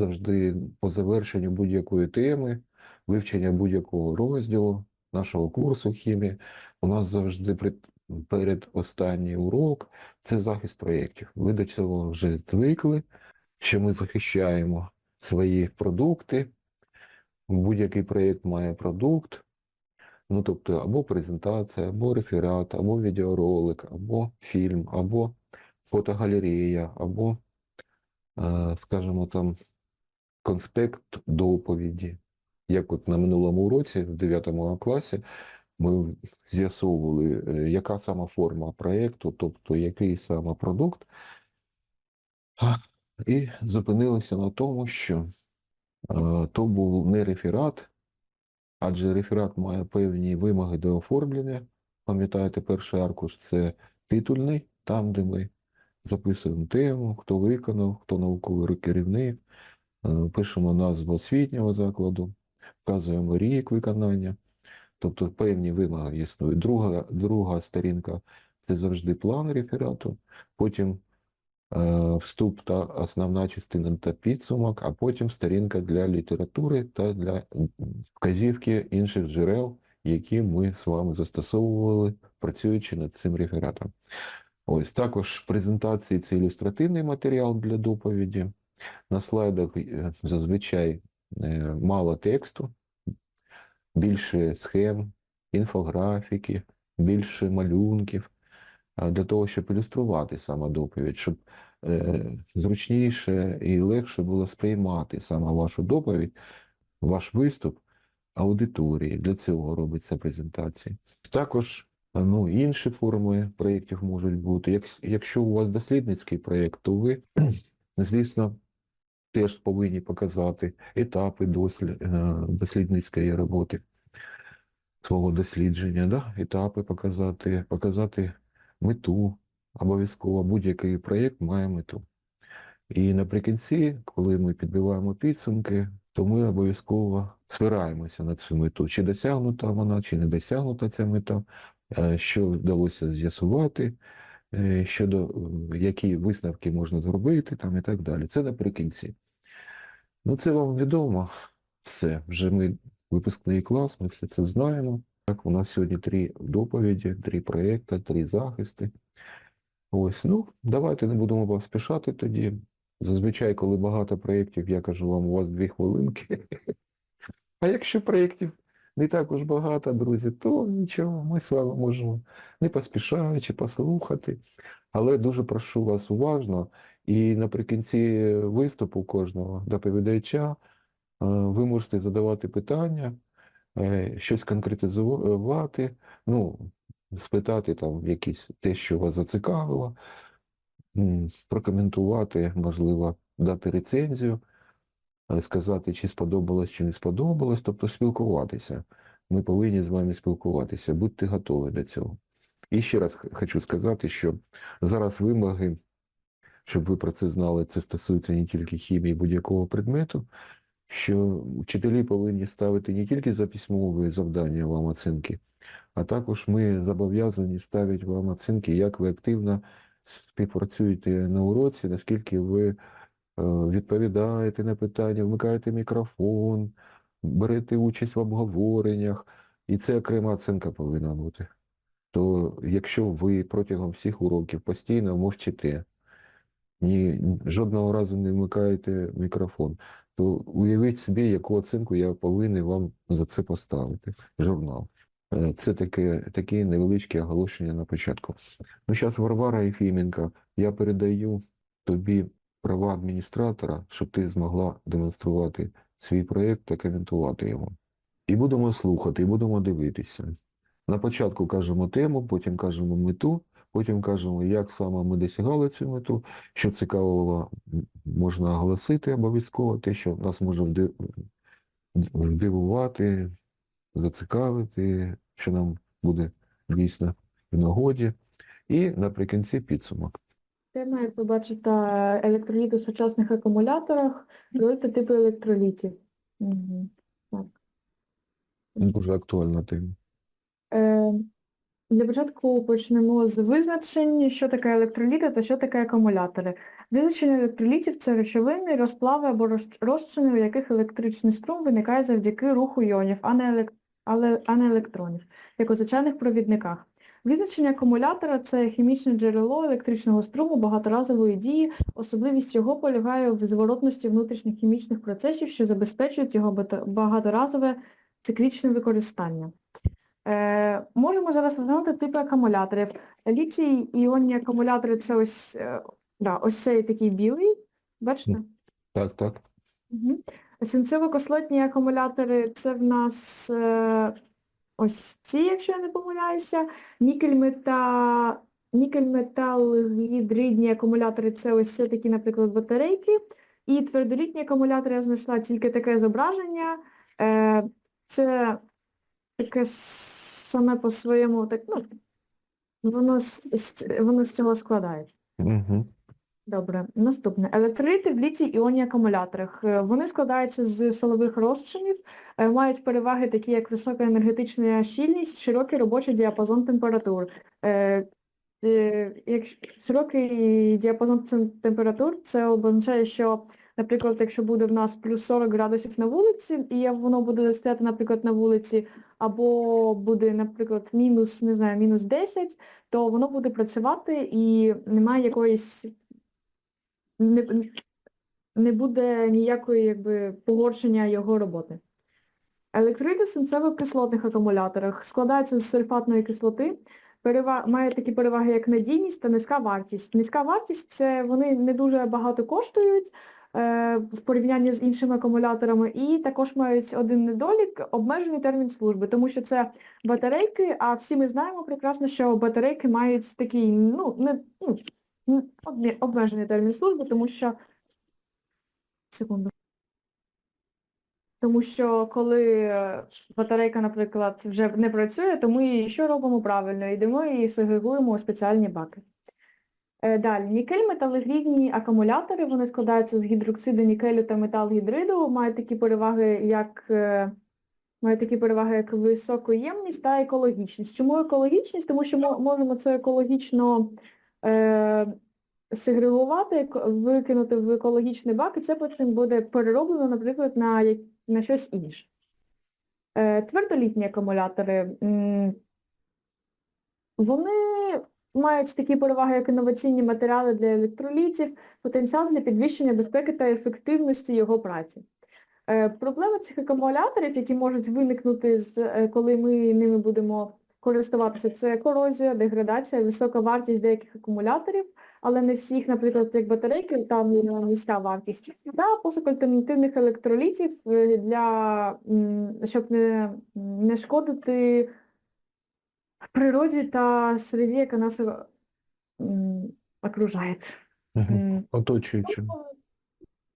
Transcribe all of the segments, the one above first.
завжди по завершенню будь-якої теми, вивчення будь-якого розділу нашого курсу хімії, у нас завжди пред- перед останній урок це захист проєктів. Ви до цього вже звикли, що ми захищаємо свої продукти. Будь-який проєкт має продукт, ну тобто або презентація, або реферат, або відеоролик, або фільм, або фотогалерея, або, е, скажімо там, конспект доповіді. Як от на минулому уроці, в 9 класі, ми з'ясовували, е, яка сама форма проєкту, тобто який саме продукт, і зупинилися на тому, що е, то був не реферат, адже реферат має певні вимоги до оформлення. Пам'ятаєте, перший аркуш це титульний, там, де ми записуємо тему, хто виконав, хто науковий керівник, пишемо назву освітнього закладу, вказуємо рік виконання, тобто певні вимоги існують. Друга, друга сторінка це завжди план реферату, потім е, вступ та основна частина та підсумок, а потім сторінка для літератури та для вказівки інших джерел, які ми з вами застосовували, працюючи над цим рефератом. Ось також презентації це ілюстративний матеріал для доповіді. На слайдах е, зазвичай е, мало тексту, більше схем, інфографіки, більше малюнків, для того, щоб ілюструвати саме доповідь, щоб е, зручніше і легше було сприймати саме вашу доповідь, ваш виступ аудиторії. Для цього робиться презентація. Також ну, інші форми проєктів можуть бути. Якщо у вас дослідницький проєкт, то ви, звісно, теж повинні показати етапи е, дослідницької роботи свого дослідження, да? етапи показати, показати мету. Обов'язково будь-який проєкт має мету. І наприкінці, коли ми підбиваємо підсумки, то ми обов'язково спираємося на цю мету. Чи досягнута вона, чи не досягнута ця мета, е, що вдалося з'ясувати, щодо е, які висновки можна зробити там і так далі. Це наприкінці. Ну, це вам відомо все. Вже ми випускний клас, ми все це знаємо. Так, у нас сьогодні три доповіді, три проєкти, три захисти. Ось, ну, давайте не будемо поспішати тоді. Зазвичай, коли багато проєктів, я кажу вам, у вас дві хвилинки. А якщо проєктів не так уж багато, друзі, то нічого, ми з вами можемо не поспішаючи послухати. Але дуже прошу вас уважно і наприкінці виступу кожного доповідача е, ви можете задавати питання, е, щось конкретизувати, ну, спитати там якісь те, що вас зацікавило, прокоментувати, можливо, дати рецензію, сказати, чи сподобалось, чи не сподобалось, тобто спілкуватися. Ми повинні з вами спілкуватися, будьте готові до цього. І ще раз хочу сказати, що зараз вимоги, щоб ви про це знали, це стосується не тільки хімії будь-якого предмету, що вчителі повинні ставити не тільки за письмові завдання вам оцінки, а також ми зобов'язані ставити вам оцінки, як ви активно співпрацюєте на уроці, наскільки ви відповідаєте на питання, вмикаєте мікрофон, берете участь в обговореннях, і це окрема оцінка повинна бути. То якщо ви протягом всіх уроків постійно мовчите, ні, жодного разу не вмикаєте мікрофон, то уявіть собі, яку оцінку я повинен вам за це поставити. Журнал. Е, Це таке, таке невеличке оголошення на початку. Ну, зараз Варвара Єфіменко, я передаю тобі права адміністратора, щоб ти змогла демонструвати свій проєкт та коментувати його. І будемо слухати, і будемо дивитися. На початку кажемо тему, потім кажемо мету, потім кажемо, як саме ми досягали цю мету, що цікавого можна оголосити обов'язково, те, що нас може вдивувати, зацікавити, що нам буде дійсно в нагоді. І наприкінці підсумок. Тема, як ви бачите, електроліт у сучасних акумуляторах, великі типи електролітів. Угу. Так. Дуже актуальна тема. Е, для початку почнемо з визначень, що таке електроліти та що таке акумулятори. Визначення електролітів це речовини, розплави або розчини, у яких електричний струм виникає завдяки руху іонів, а не, елек... але... а не електронів, як у звичайних провідниках. Визначення акумулятора це хімічне джерело електричного струму багаторазової дії. Особливість його полягає в зворотності внутрішніх хімічних процесів, що забезпечують його багаторазове циклічне використання. Е, можемо зараз розглянути типи акумуляторів. Літій іонні акумулятори це ось, е, да, ось цей такий білий. Бачите? Так, так. Угу. Свинцево-кислотні акумулятори це в нас е, ось ці, якщо я не помиляюся. Нікель-мета... Нікель-метал-гідридні акумулятори це ось це такі, наприклад, батарейки. І твердолітні акумулятори я знайшла тільки таке зображення. Е, це таке саме по своєму, так, ну, воно воно з цього складається. Угу. Добре, наступне. Електроліти в літій-іонні акумуляторах. Е, Вони складаються з силових розчинів, е, мають переваги такі, як висока енергетична щільність, широкий робочий діапазон температур. Е, Широкий діапазон температур це означає, що, наприклад, якщо буде в нас плюс 40 градусів на вулиці, і воно буде стояти, наприклад, на вулиці, або буде, наприклад, мінус, не знаю, мінус 10, то воно буде працювати і немає якоїсь не, не буде ніякої якби, погоршення його роботи. Електроліти в свинцево-кислотних акумуляторах складаються з сульфатної кислоти, перева... мають такі переваги, як надійність та низька вартість. Низька вартість це вони не дуже багато коштують е, в порівнянні з іншими акумуляторами, і також мають один недолік обмежений термін служби, тому що це батарейки, а всі ми знаємо прекрасно, що батарейки мають такий, ну, не, ну, обмежений термін служби, тому що секунду. Тому що коли е, батарейка, наприклад, вже не працює, то ми її що робимо правильно? Йдемо і сегрегуємо у спеціальні баки. Е, Далі, нікель металогрідні акумулятори, вони складаються з гідроксиду нікелю та металгідриду, мають такі переваги, як е, мають такі переваги, як високоємність та екологічність. Чому екологічність? Тому що ми можемо це екологічно сегрегувати, викинути в екологічний бак, і це потім буде перероблено, наприклад, на, на щось інше. Е, твердолітні акумулятори. Вони мають такі переваги, як інноваційні матеріали для електролітів, потенціал для підвищення безпеки та ефективності його праці. Е, Проблеми цих акумуляторів, які можуть виникнути, е, коли ми ними будемо користуватися, це корозія, деградація, висока вартість деяких акумуляторів, але не всіх, наприклад, як батарейки, там є низька вартість, та пошук альтернативних електролітів е, для, щоб не, не шкодити природі та середі, яка нас окружає. Угу. Оточуючим.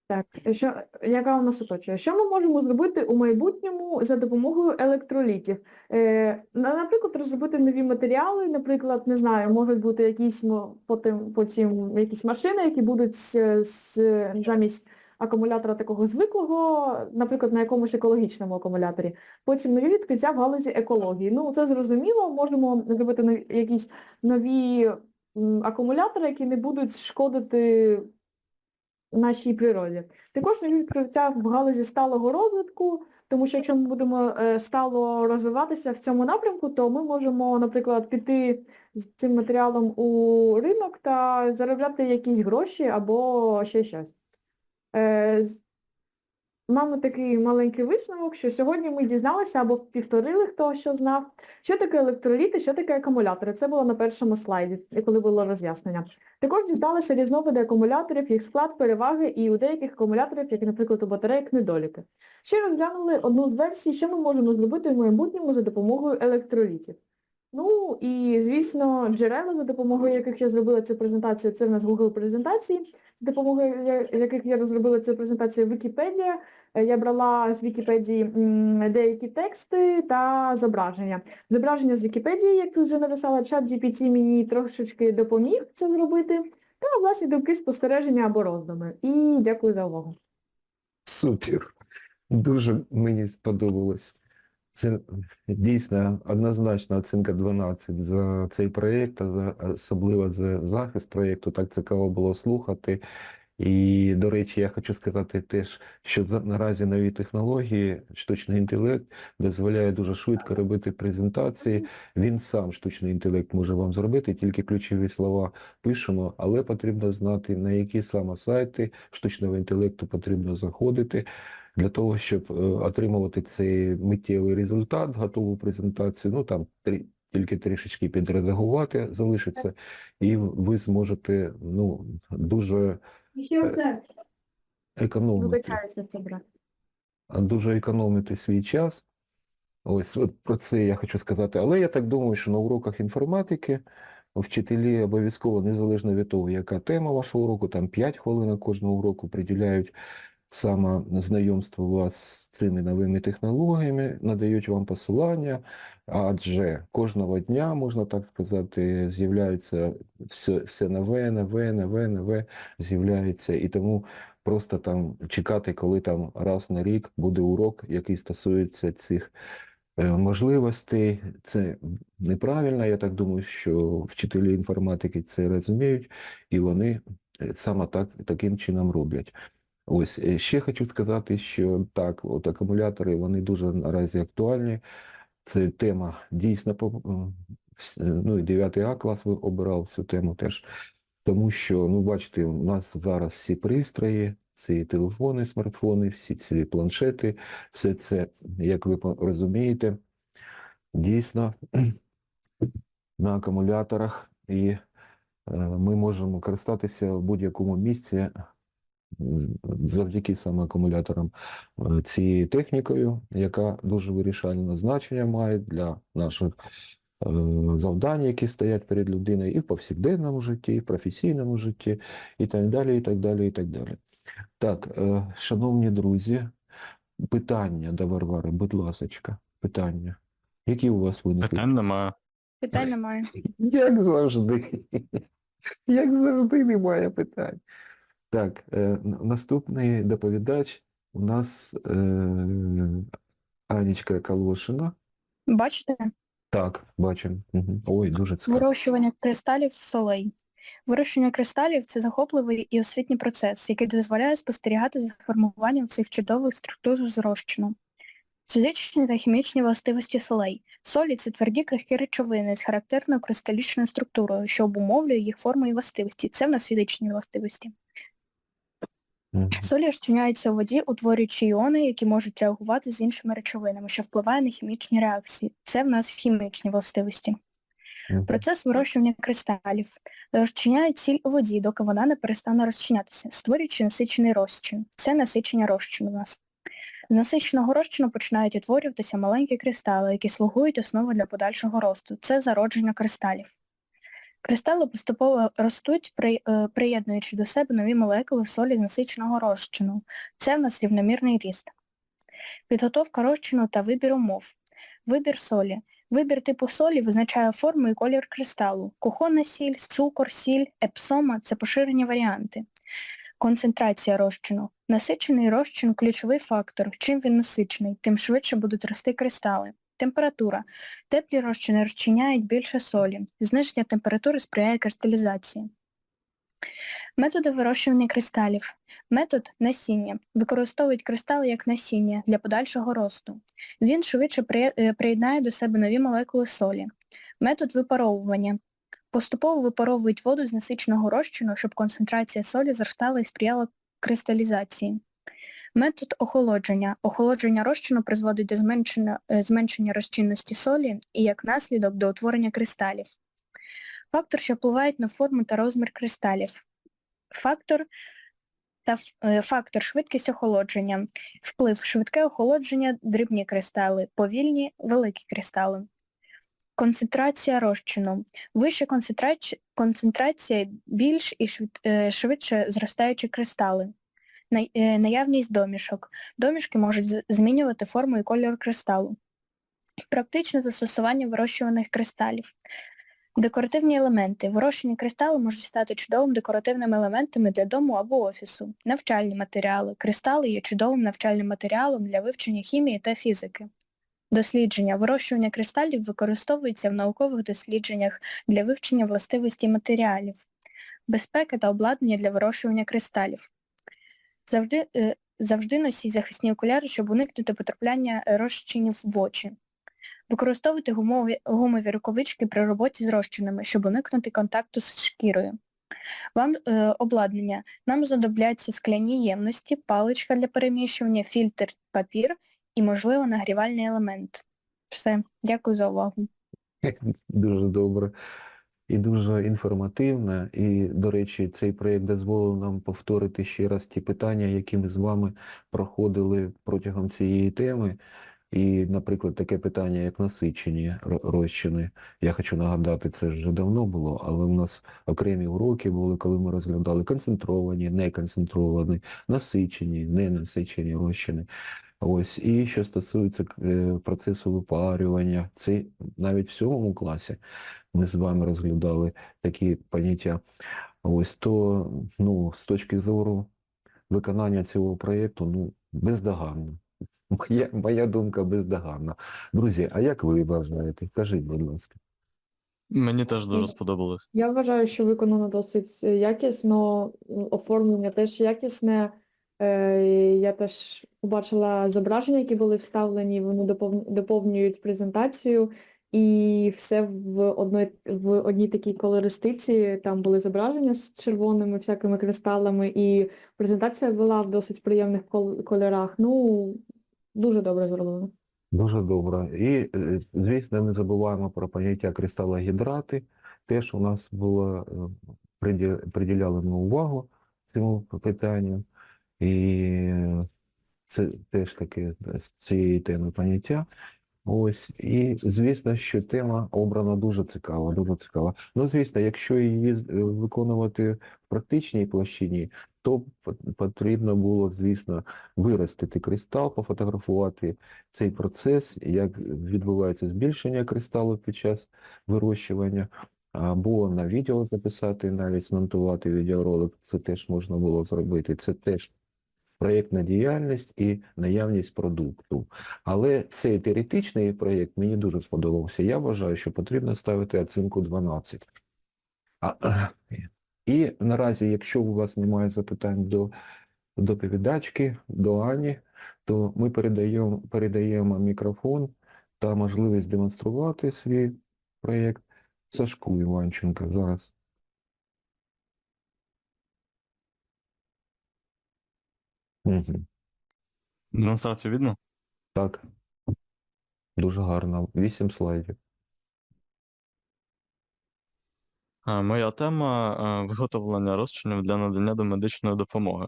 Так, що, яка у нас оточує? Що ми можемо зробити у майбутньому за допомогою електролітів? Е, наприклад, розробити нові матеріали, наприклад, не знаю, можуть бути якісь потім, потім якісь машини, які будуть з, з- замість акумулятора такого звиклого, наприклад, на якомусь екологічному акумуляторі. Потім нові відкриття в галузі екології. Ну, це зрозуміло, можемо зробити якісь нові акумулятори, які не будуть шкодити нашій природі. Також нові відкриття в галузі сталого розвитку, тому що якщо ми будемо е, стало розвиватися в цьому напрямку, то ми можемо, наприклад, піти з цим матеріалом у ринок та заробляти якісь гроші або ще щось. Маємо такий маленький висновок, що сьогодні ми дізналися або повторили, хто що знав, що таке електроліти, що таке акумулятори. Це було на першому слайді, коли було роз'яснення. Також дізналися різновиди акумуляторів, їх склад, переваги і у деяких акумуляторів, як, наприклад, у батарейок, недоліки. Ще розглянули одну з версій, що ми можемо зробити в майбутньому за допомогою електролітів. Ну і, звісно, джерела, за допомогою яких я зробила цю презентацію, це в нас Google презентації, за допомогою яких я розробила цю презентацію Вікіпедія. Е, Я брала з Вікіпедії деякі тексти та зображення. Зображення з Вікіпедії, як тут вже написала, чат GPT мені трошечки допоміг це зробити, та власні думки, спостереження або роздуми. І дякую за увагу. Супер. Дуже мені сподобалось Це дійсно однозначна оцінка 12 за цей проєкт, а за, особливо за захист проєкту. Так цікаво було слухати. І, до речі, я хочу сказати теж, що наразі нові технології, штучний інтелект дозволяє дуже швидко робити презентації. Він сам, штучний інтелект, може вам зробити, тільки ключові слова пишемо, але потрібно знати, на які саме сайти штучного інтелекту потрібно заходити для того, щоб е, отримувати цей миттєвий результат, готову презентацію, ну там трі- тільки трішечки підредагувати залишиться, і ви зможете ну, дуже економити, це брат. дуже економити свій час. Ось от про це я хочу сказати. Але я так думаю, що на уроках інформатики вчителі обов'язково, незалежно від того, яка тема вашого уроку, там 5 хвилин кожного уроку приділяють саме знайомству вас з цими новими технологіями, надають вам посилання, адже кожного дня, можна так сказати, з'являється все, все нове, нове, нове, нове з'являється. І тому просто там чекати, коли там раз на рік буде урок, який стосується цих е, можливостей, це неправильно. Я так думаю, що вчителі інформатики це розуміють, і вони е, саме так, таким чином роблять. Ось е, ще хочу сказати, що так, от акумулятори вони дуже наразі актуальні. Це тема дійсно е, ну і 9 А клас обирав цю тему теж. Тому що, ну бачите, у нас зараз всі пристрої, ці телефони, смартфони, всі ці планшети, все це, як ви розумієте, дійсно на акумуляторах, і е, ми можемо користатися в будь-якому місці завдяки саме акумуляторам е, цією технікою, яка дуже вирішальне значення має для наших е, завдань, які стоять перед людиною і в повсякденному житті, і в професійному житті, і так далі, і так далі, і так далі. Так, е, шановні друзі, питання до Варвари, будь ласочка, питання. Які у вас виникли? Питань немає. Питань немає. Як завжди. Як завжди немає питань. Так, е, наступний доповідач у нас е, Анічка Калошина. Бачите? Так, бачимо. Мгм. Ой, дуже цікаво. Вирощування кристалів солей. Вирощення кристалів це захопливий і освітній процес, який дозволяє спостерігати за формуванням цих чудових структур з розчину. Фізичні та хімічні властивості солей. Солі це тверді крихкі речовини з характерною кристалічною структурою, що обумовлює їх форму і властивості. Це в нас фізичні властивості. Солі розчиняються у воді, утворюючи іони, які можуть реагувати з іншими речовинами, що впливає на хімічні реакції. Це в нас хімічні властивості. Процес вирощування кристалів. Розчиняють сіль у воді, доки вона не перестане розчинятися, створюючи насичений розчин. Це насичення розчину у нас. З насиченого розчину починають утворюватися маленькі кристали, які слугують основою для подальшого росту. Це зародження кристалів. Кристали поступово ростуть, при- е, приєднуючи до себе нові молекули солі з насиченого розчину. Це в нас рівномірний ріст. Підготовка розчину та вибір умов. Вибір солі. Вибір типу солі визначає форму і колір кристалу. Кухонна сіль, цукор, сіль, епсома – це поширені варіанти. Концентрація розчину. Насичений розчин – ключовий фактор. Чим він насичений, тим швидше будуть рости кристали. Температура. Теплі розчини розчиняють більше солі. Зниження температури сприяє кристалізації. Методи вирощування кристалів. Метод насіння. Використовують кристали як насіння для подальшого росту. Він швидше е, приєднає до себе нові молекули солі. Метод випаровування. Поступово випаровують воду з насиченого розчину, щоб концентрація солі зростала і сприяла кристалізації. Метод охолодження. Охолодження розчину призводить до зменшення, е, зменшення розчинності солі і як наслідок до утворення кристалів. Фактор, що впливають на форму та розмір кристалів. Фактор та е, фактор швидкість охолодження. Вплив швидке охолодження, дрібні кристали, повільні, великі кристали. Концентрація розчину. Вища концентрація, більш і е, швидше зростаючі кристали. Е, Наявність домішок. Домішки можуть змінювати форму і кольор кристалу. Практичне застосування вирощуваних кристалів. Декоративні елементи. Вирощені кристали можуть стати чудовим декоративними елементами для дому або офісу. Навчальні матеріали. Кристали є чудовим навчальним матеріалом для вивчення хімії та фізики. Дослідження вирощування кристалів використовуються в наукових дослідженнях для вивчення властивості матеріалів, безпеки та обладнання для вирощування кристалів. Завжди, е, завжди носіть захисні окуляри, щоб уникнути потрапляння е, розчинів в очі. Використовуйте гумові, гумові рукавички при роботі з розчинами, щоб уникнути контакту з шкірою. Вам е, обладнання. Нам знадобляться скляні ємності, паличка для переміщування, фільтр, папір і, можливо, нагрівальний елемент. Все, дякую за увагу. Дуже добре і дуже інформативно. І, до речі, цей проєкт дозволив нам повторити ще раз ті питання, які ми з вами проходили протягом цієї теми. І, наприклад, таке питання, як насичені розчини. Я хочу нагадати, це вже давно було, але в нас окремі уроки були, коли ми розглядали концентровані, неконцентровані, насичені, ненасичені розчини. Ось, і що стосується е, процесу випарювання, це навіть в сьомому класі ми з вами розглядали такі поняття. Ось то, ну, з точки зору виконання цього проєкту, ну, бездоганно. Моя, моя думка бездоганна. Друзі, а як ви вважаєте? Кажіть, будь ласка. Мені теж дуже сподобалось. Я вважаю, що виконано досить е, якісно, оформлення теж якісне. Е, Я теж побачила зображення, які були вставлені, вони допов- доповнюють презентацію, і все в одної, в одній такій колористиці, там були зображення з червоними всякими кристалами, і презентація була в досить приємних кол- кольорах. Ну, дуже добре зроблено. Дуже добре. І, е, звісно, не забуваємо про поняття кристалогідрати. Теж у нас було, е, приді- приділяли ми увагу цьому питанню. І це теж таке з цієї теми поняття. Ось, і звісно, що тема обрана дуже цікава, дуже цікава. Ну, звісно, якщо її е, виконувати в практичній площині, то потрібно було, звісно, виростити кристал, пофотографувати цей процес, як відбувається збільшення кристалу під час вирощування, або на відео записати, навіть змонтувати відеоролик, це теж можна було зробити. Це теж проєктна діяльність і наявність продукту. Але цей теоретичний проєкт мені дуже сподобався. Я вважаю, що потрібно ставити оцінку 12. А, і наразі, якщо у вас немає запитань до доповідачки, до Ані, то ми передаємо, передаємо мікрофон та можливість демонструвати свій проєкт Сашку Іванченка зараз. Угу. Демонстрацію видно? Так. Дуже гарно. Вісім слайдів. А, Моя тема виготовлення розчинів для надання домедичної допомоги.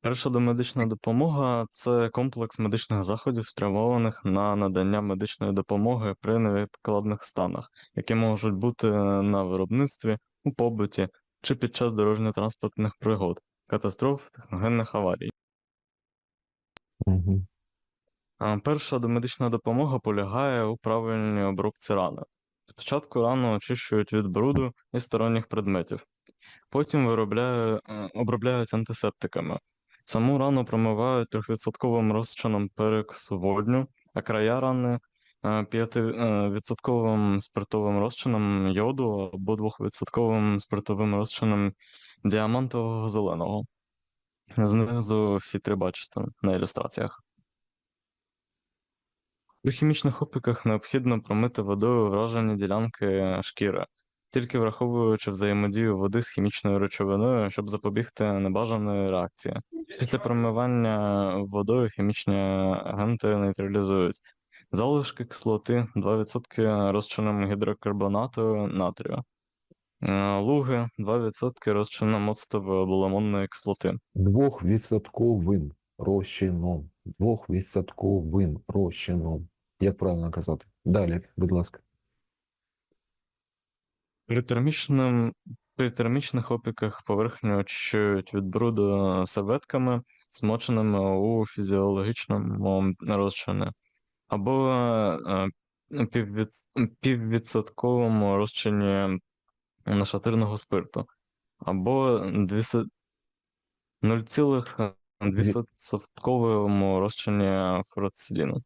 Перша домедична допомога це комплекс медичних заходів, спрямованих на надання медичної допомоги при невідкладних станах, які можуть бути на виробництві, у побуті чи під час дорожньо-транспортних пригод, катастроф, техногенних аварій. Угу. А, Перша домедична допомога полягає у правильній обробці рани. Спочатку рану очищують від бруду і сторонніх предметів, потім виробляю, е, обробляють антисептиками. Саму рану промивають 3% розчином перекису водню, а края рани 5% спиртовим розчином йоду або 2% спиртовим розчином діамантового зеленого. Знизу всі три бачите на ілюстраціях. При хімічних опіках необхідно промити водою вражені ділянки шкіри, тільки враховуючи взаємодію води з хімічною речовиною, щоб запобігти небажаної реакції. Після промивання водою хімічні агенти нейтралізують залишки кислоти 2% розчином гідрокарбонату натрію, е, луги 2% розчином оцтової або кислоти. Двохвідсотковим розчином. Двохвідсотковим розчином. Як правильно казати? Далі, будь ласка. При термічним, при термічних опіках поверхню очищують від бруду серветками, змоченими у фізіологічному розчині, або е, піввід, піввідсотковому розчині нашатирного спирту, або 200 0,2 2% розчині фуроциліну.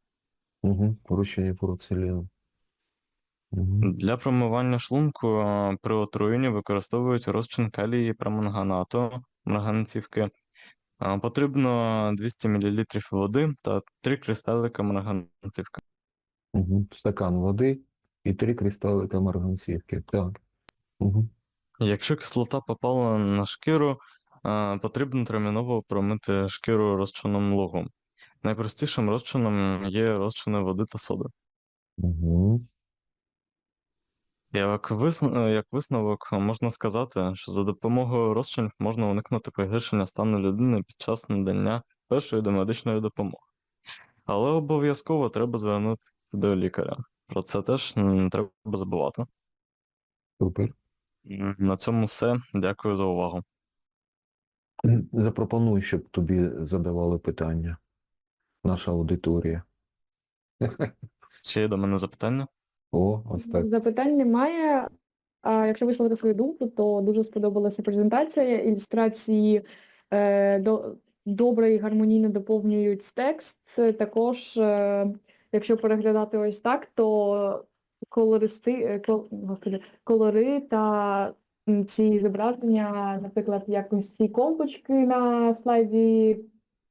Угу. Порушення фуроциліну. Угу. Для промивання шлунку е, при отруєнні використовують розчин калії проманганату, марганцівки. Потрібно 200 мл води та 3 кристалика марганцівки. Угу. Стакан води і три кристалика марганцівки. Так. Угу. Якщо кислота попала на шкіру, потрібно терміново промити шкіру розчином лугу. Найпростішим розчином є розчини води та соди. Угу. Як, висн... е, як висновок можна сказати, що за допомогою розчинів можна уникнути погіршення стану людини під час надання першої домедичної допомоги. Але обов'язково треба звернутися до лікаря. Про це теж не треба забувати. Супер. На цьому все. Дякую за увагу. Запропоную, щоб тобі задавали питання. Наша аудиторія. Чи є до мене запитання? О, ось так. Запитань немає. А якщо висловити свою думку, то дуже сподобалася презентація. Ілюстрації е, до, добре і гармонійно доповнюють текст. Е, Також, е, якщо переглядати ось так, то колористи, е, кол, господи, кольори та ці зображення, наприклад, якось ці колбочки на слайді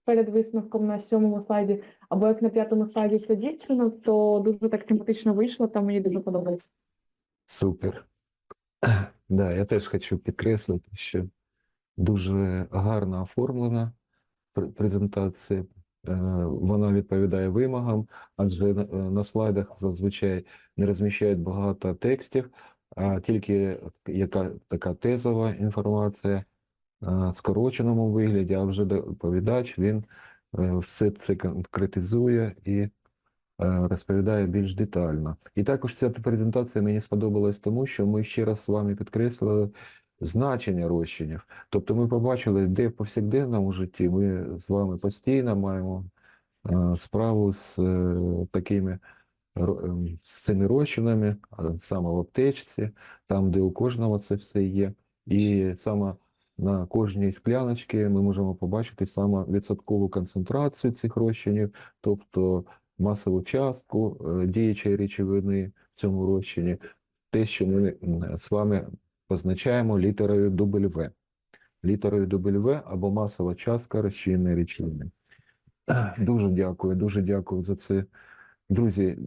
перед висновком на сьомому слайді, або як на п'ятому слайді ця дівчина, то дуже так тематично вийшло, та мені дуже подобається. Супер. Да, я теж хочу підкреслити, що дуже гарно оформлена презентація. Е, Вона відповідає вимогам, адже на- е, слайдах зазвичай не розміщають багато текстів, а тільки яка така тезова інформація скороченому вигляді, а вже доповідач він е, все це конкретизує і е, розповідає більш детально. І також ця презентація мені сподобалась тому, що ми ще раз з вами підкреслили значення розчинів. Тобто ми побачили, де в повсякденному житті ми з вами постійно маємо е, справу з е, такими з цими розчинами, саме в аптечці, там, де у кожного це все є. І саме на кожній скляночці ми можемо побачити саме відсоткову концентрацію цих розчинів, тобто масову частку е, діючої речовини в цьому розчині, те, що ми з вами позначаємо літерою W. Літерою W або масова частка розчинної речовини. Дуже дякую, дуже дякую за це. Друзі,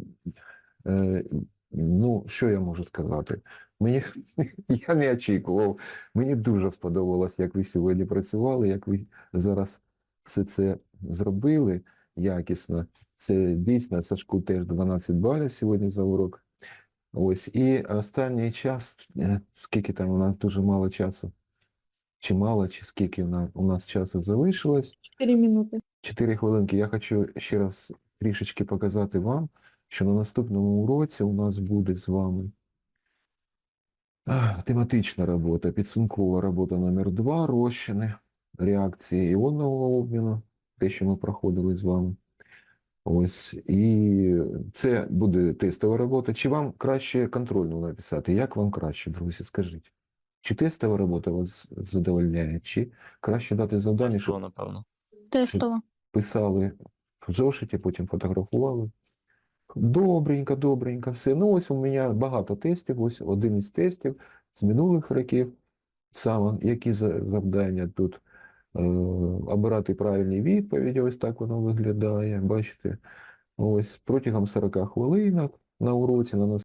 е, ну, що я можу сказати? Мені, я не очікував. Мені дуже сподобалось, як ви сьогодні працювали, як ви зараз все це зробили якісно. Це дійсно Сашку теж 12 балів сьогодні за урок. Ось. І останній час, е, скільки там у нас дуже мало часу. Чи мало, чи скільки у нас, у нас часу залишилось. 4 минути. Чотири хвилинки. Я хочу ще раз трішечки показати вам, що на наступному уроці у нас буде з вами тематична робота, підсумкова робота номер 2 розчини, реакції іонного обміну, те, що ми проходили з вами. Ось, і це буде тестова робота. Чи вам краще контрольну написати? Як вам краще, друзі, скажіть? Чи тестова робота вас задовольняє, чи краще дати завдання, щоб Що, напевно. Тестово. писали в зошиті, потім фотографували. Добренько, добренько, все. Ну ось у мене багато тестів, ось один із тестів з минулих років. Саме які завдання тут е, обирати правильні відповіді, ось так воно виглядає, бачите. Ось протягом 40 хвилинок на уроці на нас